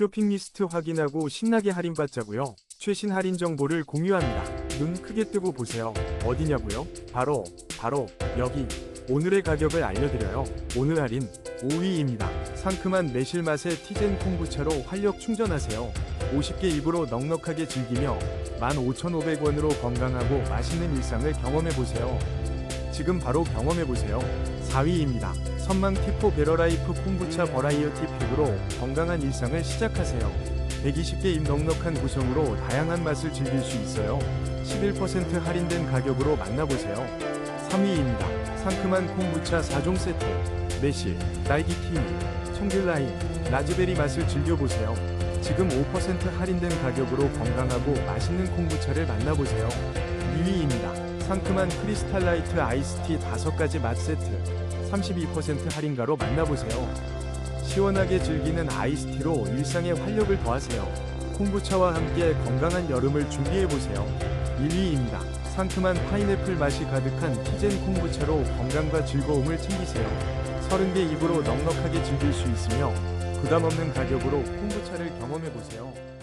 쇼핑 리스트 확인하고 신나게 할인받자고요. 최신 할인 정보를 공유합니다. 눈 크게 뜨고 보세요. 어디냐고요? 바로 바로 여기. 오늘의 가격을 알려드려요. 오늘 할인 5위입니다. 상큼한 매실 맛의 티젠 콩부차로 활력 충전하세요. 50개 입으로 넉넉하게 즐기며 15,500원으로 건강하고 맛있는 일상을 경험해보세요. 지금 바로 경험해보세요. 4위입니다. 선망 티포 베러라이프 콩부차 버라이어티 팩으로 건강한 일상을 시작하세요. 120개 입 넉넉한 구성으로 다양한 맛을 즐길 수 있어요. 11% 할인된 가격으로 만나보세요. 3위입니다. 상큼한 콩부차 4종 세트. 매실, 딸기 키위, 청귤 라임, 라즈베리 맛을 즐겨보세요. 지금 5% 할인된 가격으로 건강하고 맛있는 콩부차를 만나보세요. 2위입니다. 상큼한 크리스탈 라이트 아이스티 5가지 맛 세트. 32% 할인가로 만나보세요. 시원하게 즐기는 아이스티로 일상에 활력을 더하세요. 콩부차와 함께 건강한 여름을 준비해보세요. 1위입니다. 상큼한 파인애플 맛이 가득한 티젠 콩부차로 건강과 즐거움을 챙기세요. 30개 입으로 넉넉하게 즐길 수 있으며 부담 없는 가격으로 콩부차를 경험해보세요.